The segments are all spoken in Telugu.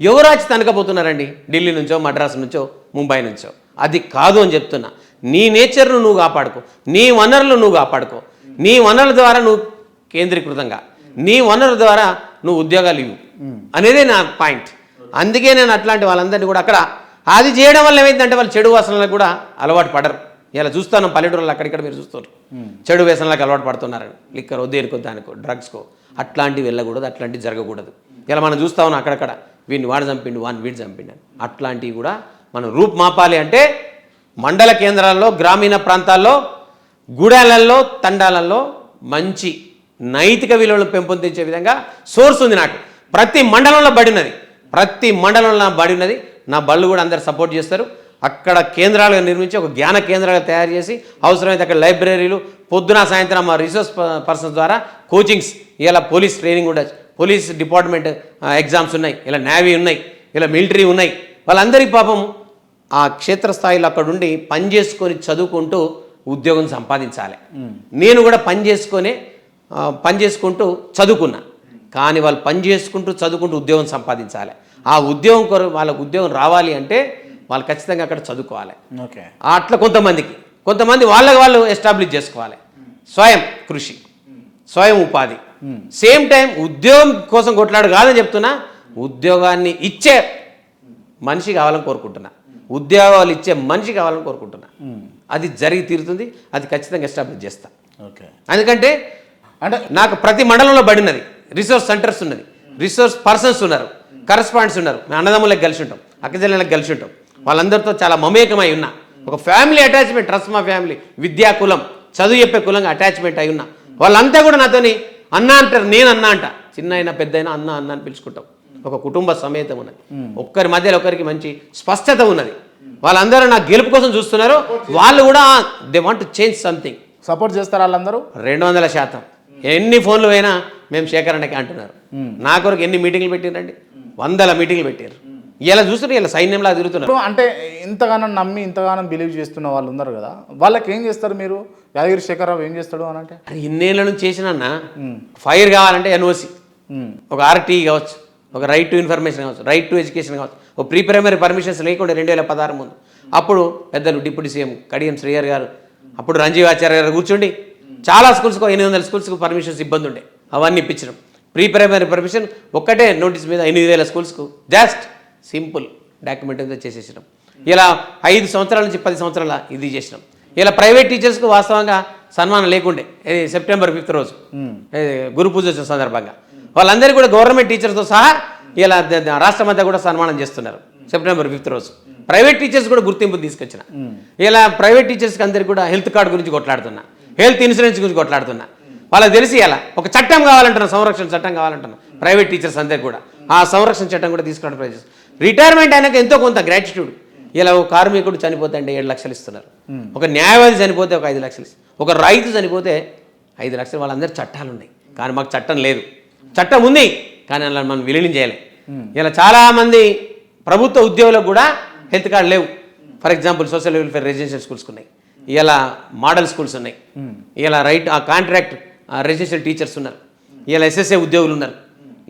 యువరాజ్ తనకపోతున్నారండి. ఢిల్లీ నుంచో మద్రాసు నుంచో ముంబై నుంచో. అది కాదు అని చెప్తున్నా. నీ నేచర్ను నువ్వు కాపాడుకో. నీ వనరులు నువ్వు కాపాడుకో. నీ వనరుల ద్వారా నువ్వు కేంద్రీకృతంగా. నీ వనరుల ద్వారా నువ్వు ఉద్యోగాలు ఇవ్వు. అనేదే నా పాయింట్. అందుకే నేను అట్లాంటి వాళ్ళందరినీ కూడా అక్కడ అది చేయడం వల్ల ఏమైందంటే వాళ్ళు చెడు వాసనలకు కూడా అలవాటు పడరు. ఇలా చూస్తాను పల్లెటూరులో అక్కడిక్కడ మీరు చూస్తారు. చెడు వ్యసనాలకు అలవాటు పడుతున్నారు లిక్కర్ దేనికో దానికో డ్రగ్స్కో. అట్లాంటివి వెళ్ళకూడదు అట్లాంటివి జరగకూడదు. ఇలా మనం చూస్తా ఉన్నాం అక్కడక్కడ. వీడిని వాడు చంపిండు వాడిని వీడు చంపిండు అట్లాంటివి కూడా మనం రూపు మాపాలి అంటే మండల కేంద్రాల్లో గ్రామీణ ప్రాంతాల్లో గుడాలల్లో తండాలల్లో మంచి నైతిక విలువలను పెంపొందించే విధంగా సోర్స్ ఉంది నాకు. ప్రతి మండలంలో బడి ఉన్నది. ప్రతి మండలంలో నా బడి ఉన్నది. నా బళ్ళు కూడా అందరు సపోర్ట్ చేస్తారు. అక్కడ కేంద్రాలుగా నిర్మించి ఒక జ్ఞాన కేంద్రాలు తయారు చేసి అవసరమైతే అక్కడ లైబ్రరీలు పొద్దున సాయంత్రం మా రిసోర్స్ పర్సన్స్ ద్వారా కోచింగ్స్ ఇలా పోలీస్ ట్రైనింగ్ ఉండొచ్చు పోలీస్ డిపార్ట్మెంట్ ఎగ్జామ్స్ ఉన్నాయి ఇలా నేవీ ఉన్నాయి ఇలా మిలిటరీ ఉన్నాయి. వాళ్ళందరికీ పాపం ఆ క్షేత్రస్థాయిలో అక్కడ ఉండి పని చేసుకొని చదువుకుంటూ ఉద్యోగం సంపాదించాలి. నేను కూడా పని చేసుకొని పని చేసుకుంటూ చదువుకున్నా. కానీ వాళ్ళు పని చేసుకుంటూ చదువుకుంటూ ఉద్యోగం సంపాదించాలి. ఆ ఉద్యోగం కొరకు వాళ్ళకు ఉద్యోగం రావాలి అంటే వాళ్ళు ఖచ్చితంగా అక్కడ చదువుకోవాలి. ఓకే. అట్లా కొంతమందికి కొంతమంది వాళ్ళకి వాళ్ళు ఎస్టాబ్లిష్ చేసుకోవాలి. స్వయం కృషి స్వయం ఉపాధి. సేమ్ టైం ఉద్యోగం కోసం కొట్లాడు కాదని చెప్తున్నా ఉద్యోగాన్ని ఇచ్చే మనిషి కావాలని కోరుకుంటున్నా. ఉద్యోగాలు ఇచ్చే మనిషి కావాలని కోరుకుంటున్నా. అది జరిగి తీరుతుంది అది ఖచ్చితంగా ఎస్టాబ్లిష్ చేస్తా. ఓకే. ఎందుకంటే అంటే నాకు ప్రతి మండలంలో బడినది రిసోర్స్ సెంటర్స్ ఉన్నది రిసోర్స్ పర్సన్స్ ఉన్నారు కరస్పాండ్స్ ఉన్నారు. మేము అన్నదమ్ములకు కలిసి ఉంటాం అక్కజల్లకు కలిసి ఉంటాం. వాళ్ళందరితో చాలా మమేకమై ఉన్నా. ఒక ఫ్యామిలీ అటాచ్మెంట్ ట్రస్ట్ మా ఫ్యామిలీ విద్యా కులం చదువు చెప్పే కులంగా అటాచ్మెంట్ అయి ఉన్నా. వాళ్ళంతా కూడా నాతోని అన్న అంటారు నేను అన్న అంట. చిన్న అయినా పెద్ద అయినా అన్న అన్న అని పిలుచుకుంటాం. ఒక కుటుంబ సమేతం ఉన్నది. ఒక్కరి మధ్యలో ఒకరికి మంచి స్పష్టత ఉన్నది. వాళ్ళందరూ నా గెలుపు కోసం చూస్తున్నారు. వాళ్ళు కూడా they want change something support చేస్తారు వాళ్ళందరూ? రెండు వందల శాతం. ఎన్ని ఫోన్లు అయినా మేము శేఖరణకి అంటున్నారు. నా కొరకు ఎన్ని మీటింగ్లు పెట్టిరండి వందల మీటింగ్లు పెట్టారు ఇలా చూస్తున్నారు ఇలా సైన్యంలా తిరుగుతున్నారు. అంటే ఇంతగానో నమ్మి ఇంతగానో బిలీవ్ చేస్తున్న వాళ్ళు ఉన్నారు కదా వాళ్ళకి ఏం చేస్తారు మీరు? యాదగిరి శేఖరరావు ఏం చేస్తాడు అని అంటే? ఇన్నేళ్ళ నుంచి చేసిన ఫైర్ కావాలంటే ఎన్ఓసి ఒక ఆర్టీ కావచ్చు ఒక రైట్ టు ఇన్ఫర్మేషన్ కావచ్చు రైట్ టు ఎడ్యుకేషన్ కావచ్చు ఒక ప్రీ ప్రైమరీ పర్మిషన్స్ లేకుండా రెండు వేల పదహారు ముందు. అప్పుడు పెద్దలు డిప్యూటీ సీఎం కడియం శ్రీయర్ గారు అప్పుడు రంజీవ్ ఆచార్య గారు కూర్చోండి చాలా స్కూల్స్కు ఎనిమిది వందల స్కూల్స్కు పర్మిషన్స్ ఇబ్బంది ఉండే అవన్నీ ఇప్పించడం. ప్రీ ప్రైమరీ పర్మిషన్ ఒక్కటే నోటీస్ మీద ఎనిమిది వేల స్కూల్స్కు జస్ట్ సింపుల్ డాక్యుమెంట్ మీద చేసేసినాం. ఇలా ఐదు సంవత్సరాల నుంచి పది సంవత్సరాల ఇది చేసినాం. ఇలా ప్రైవేట్ టీచర్స్కు వాస్తవంగా సన్మానం లేకుండే. సెప్టెంబర్ ఫిఫ్త్ రోజు. గురు పూజ వచ్చిన సందర్భంగా. వాళ్ళందరికీ కూడా గవర్నమెంట్ టీచర్స్తో సహా ఇలా రాష్ట్రం అంతా కూడా సన్మానం చేస్తున్నారు. సెప్టెంబర్ ఫిఫ్త్ రోజు. ప్రైవేట్ టీచర్స్ కూడా గుర్తింపు తీసుకొచ్చిన. ఇలా ప్రైవేట్ టీచర్స్కి అందరికీ కూడా హెల్త్ కార్డు గురించి కొట్లాడుతున్నా. హెల్త్ ఇన్సూరెన్స్ గురించి కొట్లాడుతున్నా. వాళ్ళకి తెలిసి ఇలా ఒక చట్టం కావాలంటున్నా సంరక్షణ చట్టం కావాలంటున్నా. ప్రైవేట్ టీచర్స్ అందరికీ కూడా. ఆ సంరక్షణ చట్టం కూడా తీసుకురావడం ప్రయత్నం రిటైర్మెంట్ అయినాక ఎంతో కొంత గ్రాటిట్యూడ్ ఇలా ఒక కార్మికుడు చనిపోతే అంటే ఏడు లక్షలు ఇస్తున్నారు. ఒక న్యాయవాది చనిపోతే ఒక ఐదు లక్షలు ఒక రైతు చనిపోతే ఐదు లక్షలు వాళ్ళందరూ చట్టాలు ఉన్నాయి. కానీ మాకు చట్టం లేదు. చట్టం ఉంది కానీ అలా మనం విలీనం చేయలేం. ఇలా చాలామంది ప్రభుత్వ ఉద్యోగులకు కూడా హెల్త్ కార్డు లేవు. For example social welfare residential schools ఉన్నాయి. ఇలా మోడల్ స్కూల్స్ ఉన్నాయి. ఇలా రైట్ ఆ కాంట్రాక్ట్ రెసిడెన్షియల్ టీచర్స్ ఉన్నారు. ఇలా ఎస్ఎస్ఏ ఉద్యోగులు ఉన్నారు.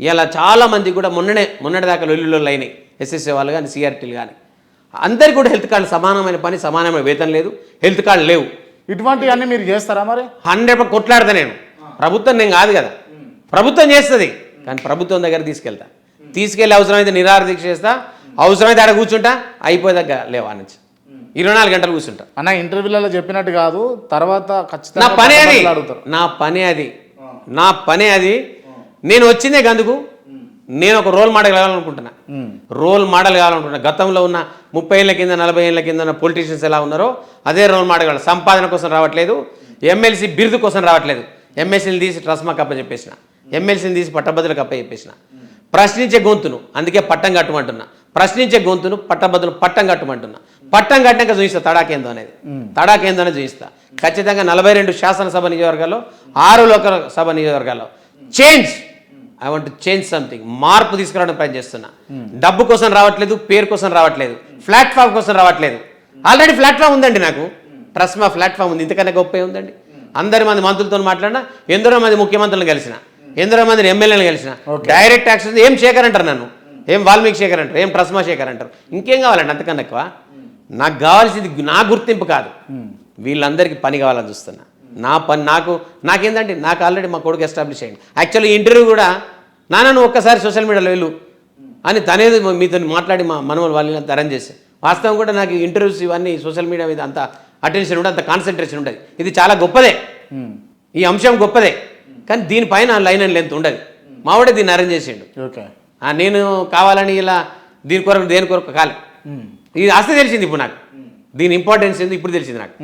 ఇలా చాలామంది కూడా మొన్ననే మొన్నటి దాకా లొల్లిలో అయినాయి. ఎస్ఎస్ఏ వాళ్ళు కానీ సిఆర్టీలు కానీ. అందరికీ కూడా హెల్త్ కార్డు సమానమైన పని సమానమైన వేతనం లేదు. హెల్త్ కార్డు లేవు. ఇటువంటివన్నీ మీరు చేస్తారా మరి? హండ్రెడ్ కొట్లాడతా నేను. ప్రభుత్వం నేను కాదు కదా. ప్రభుత్వం చేస్తుంది. కానీ ప్రభుత్వం దగ్గర తీసుకెళ్తా. తీసుకెళ్ళి అవసరమైతే నిరాహార దీక్ష చేస్తా. అవసరమైతే ఆడ కూర్చుంటా. అయిపోయేదాకా లేవా నుంచి. ఇరవై నాలుగు గంటలు కూర్చుంటా. అన్న ఇంటర్వ్యూలలో చెప్పినట్టు కాదు. తర్వాత నా ఖచ్చితంగా పనే అది. నా పనే అది. నా పనే అది. నేను వచ్చిందే గందుకు. నేను ఒక రోల్ మోడల్ కావాలనుకుంటున్నా. రోల్ మోడల్ కావాలనుకుంటున్నా. గతంలో ఉన్న ముప్పై ఏళ్ళ కింద నలభై ఏళ్ళ కింద ఉన్న పొలిటీషియన్స్ ఎలా ఉన్నారో అదే రోల్ మోడల్ కావాలి. సంపాదన కోసం రావట్లేదు. ఎమ్మెల్సీ బిరుదు కోసం రావట్లేదు. ఎమ్మెల్సీని తీసి ట్రస్మా కప్ప చెప్పేసిన ఎమ్మెల్సీని తీసి పట్టభద్రులకు కప్ప చెప్పేసిన ప్రశ్నించే గొంతును అందుకే పట్టం కట్టమంటున్నా. ప్రశ్నించే గొంతును పట్టభద్రులు పట్టం కట్టమంటున్నా. పట్టం కట్టాక చూపిస్తా తడాకేందో అనేది. తడాకేందో అనేది చూపిస్తా. ఖచ్చితంగా నలభై రెండు శాసనసభ నియోజకవర్గాల్లో ఆరు లోకసభ నియోజకవర్గాల్లో. Change I want change something మార్పు తీసుకురావడం ప్రయత్నం చేస్తున్నా. డబ్బు కోసం రావట్లేదు పేరు కోసం రావట్లేదు ప్లాట్ఫామ్ కోసం రావట్లేదు. ఆల్రెడీ ప్లాట్ఫామ్ ఉందండి నాకు. ట్రస్ట్ మా ప్లాట్ఫామ్ ఉంది. ఇంతకన్నా గొప్ప ఉందండి? అందరి మంది మంత్రులతో మాట్లాడినా ఎందరో మంది ముఖ్యమంత్రులను కలిసిన ఎందరో మంది ఎమ్మెల్యేలను కలిసిన డైరెక్ట్ యాక్షన్ ఏం చేయకరంటారు నన్ను? ఏం వాల్మీకి శేఖర్ అంటారు ఏం ట్రస్మా శేఖర్ అంటారు ఇంకేం కావాలండి అంతకన్నా ఎక్కువ? నాకు కావాల్సింది నా గుర్తింపు కాదు. వీళ్ళందరికీ పని కావాలని చూస్తున్నా. నా పని నాకు నాకేందంటే నాకు ఆల్రెడీ మా కొడుకు ఎస్టాబ్లిష్ అయ్యింది యాక్చువల్లీ ఇంటర్వ్యూ కూడా నాన్న నువ్వు ఒక్కసారి సోషల్ మీడియాలో వెళ్ళు. అని తనేది మీతో మాట్లాడి మా మనవలు వాళ్ళని అరేంజ్ చేసి. వాస్తవం కూడా నాకు ఇంటర్వ్యూస్ ఇవన్నీ సోషల్ మీడియా మీద అంత అటెన్షన్ ఉండదు అంత కాన్సన్ట్రేషన్ ఉండదు. ఇది చాలా గొప్పదే. ఉమ్. ఈ అంశం గొప్పదే. కానీ దీనిపైన లైన్ అండ్ లెంత్ ఉండదు. మావాడే దీన్ని అరేంజ్ చేసిండు. నేను కావాలని ఇలా దీని కొరకు దేని కొరకు కాలే. ఇది అస్తే తెలిసింది ఇప్పుడు నాకు. దీని ఇంపార్టెన్స్ ఏంది ఇప్పుడు తెలిసింది నాకు.